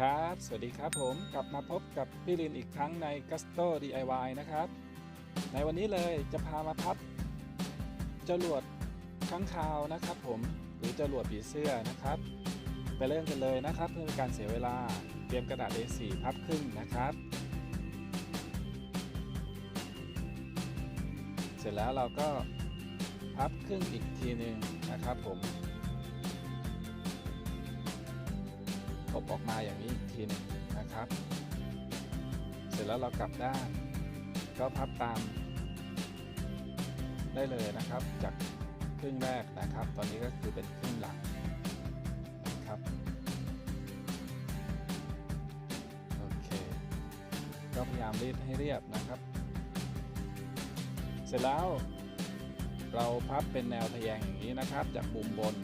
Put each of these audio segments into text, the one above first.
ครับ สวัสดีครับผมกลับมาพบกับพี่ลินอีกครั้งใน Gusto DIY นะครับ ในวันนี้เลยจะพามาพับจรวดค้างคาวนะครับผมหรือจรวดผีเสื้อนะครับ ไปเริ่มกันเลยนะครับ เพื่อการเสียเวลาเตรียมกระดาษ A4 พับครึ่งนะครับ เสร็จแล้วเราก็พับครึ่งอีกทีหนึ่งนะครับผม กบออกมาอย่างนี้อีกทีนึงนะครับ เสร็จแล้วเรากลับด้าน ก็พับตามได้เลยนะครับ จากครึ่งแรกนะครับ ตอนนี้ก็คือเป็นครึ่งหลังนะครับโอเค ก็พยายามรีดให้เรียบนะครับ เสร็จแล้วเราพับเป็นแนวทะแยงอย่างนี้นะครับ จากมุมบน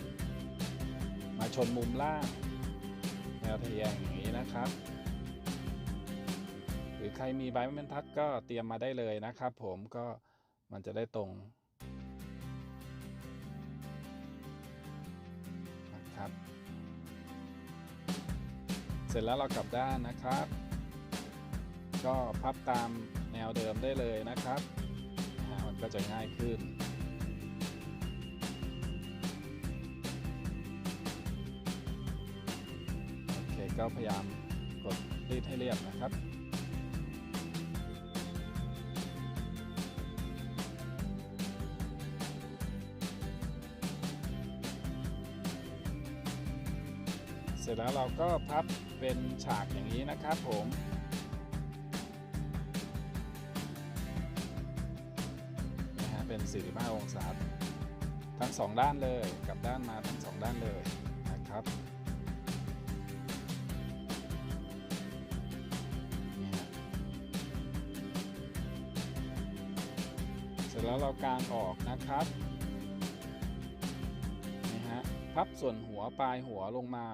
มาชนมุมล่าง วทะแยงอย่างนี้นะครับ หรือใครมีใบไม้บรรทัดก็เตรียมมาได้เลยนะครับผมก็มันจะได้ตรงนะครับ เสร็จแล้วเรากลับด้านนะครับ ก็พับตามแนวเดิมได้เลยนะครับมันก็จะง่ายขึ้น ก็พยายามกดรีดให้เรียบนะครับเสร็จแล้วเราก็พับเป็นฉากอย่างนี้นะครับผม นะฮะเป็น 45 องศา ทั้งสองด้านเลยกลับด้านมาทั้งสองด้านเลยนะครับ ร็จแล้วเรากางออกนะครับนี่ฮะพับส่วนหัวปลายหัวลงมา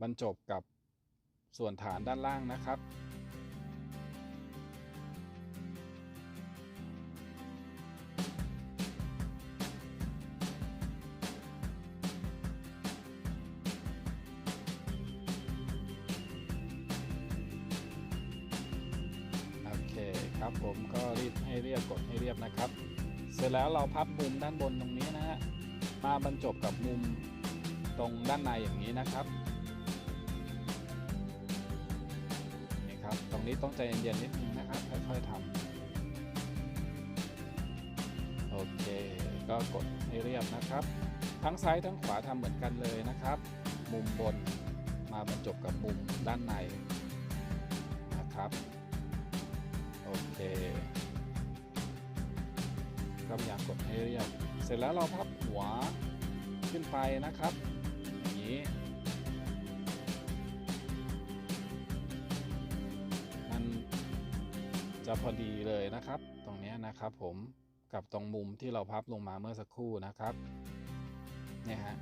บรรจบกับส่วนฐานด้านล่างนะครับ คครับ ผมก็รีดให้เรียบกดให้เรียบนะครับ เสร็จแล้วเราพับมุมด้านบนตรงนี้นะฮะมาบรรจบกับมุมตรงด้านในอย่างนี้นะครับนี่ครับ ตรงนี้ต้องใจเย็นๆนิดนึงนะครับค่อยๆทำโอเค ก็กดให้เรียบนะครับ ทั้งซ้ายทั้งขวาทำเหมือนกันเลยนะครับ มุมบนมาบรรจบกับมุมด้านในนะครับ กดให้เรียบ เสร็จแล้วเราพับหัวขึ้นไปนะครับ อย่างนี้ มันจะพอดีเลยนะครับ ตรงเนี้ยนะครับผมกับตรงมุมที่เราพับลงมาเมื่อสักครู่นะครับเนี่ยฮะ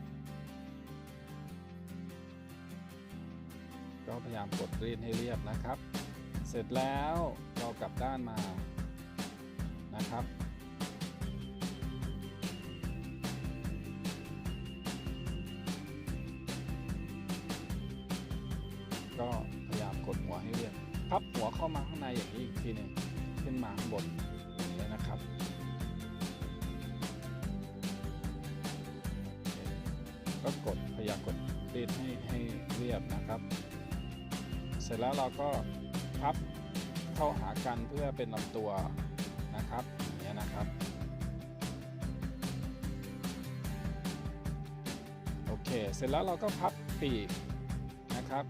ก็พยายามกดรีดให้เรียบนะครับ เสร็จแล้วเรากลับด้านมานะครับ ก็พยายามกดหัวให้เรียบพับหัวเข้ามาข้างในอย่างนี้อีกทีหนึ่งขึ้นมาข้างบนอย่างนี้นะครับก็กดพยายามกดรีดให้ให้เรียบนะครับ เสร็จแล้วเราก็พับเข้าหากันเพื่อเป็นลำตัวนะครับอย่างนี้ยนะครับโอเค เสร็จแล้วเราก็พับปีกนะครับ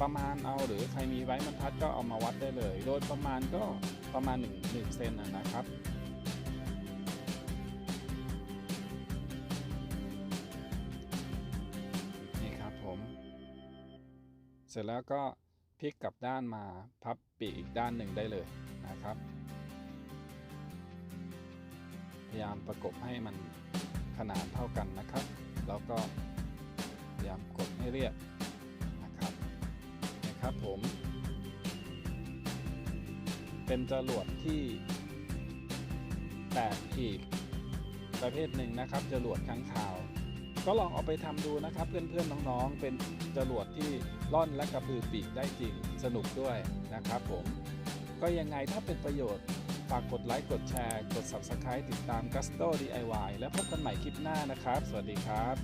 ประมาณเอาหรือใครมีไว้บรรทัดก็เอามาวัดได้เลย โดยประมาณก็ประมาณ1 1เซนนะครับนี่ครับผม เสร็จแล้วก็พลิกกลับด้านมาพับปีกอีกด้านหนึ่งได้เลยนะครับ พยายามประกบให้มันขนาดเท่ากันนะครับ แล้วก็พยายามกดให้เรียบ นะครับผม เป็นจรวดที่แตกอีกประเภทหนึ่งนะครับจรวดค้างคาว ก็ลองเอาไปทำดูนะครับ เพื่อนๆน้องๆ เป็นจรวดที่ล่อนและกระพือปีกได้จริงสนุกด้วยนะครับผม ก็ยังไงถ้าเป็นประโยชน์ฝากกดไลค์ กดแชร์ กด Subscribe ติดตาม Gusto DIY และพบกันใหม่คลิปหน้านะครับ สวัสดีครับ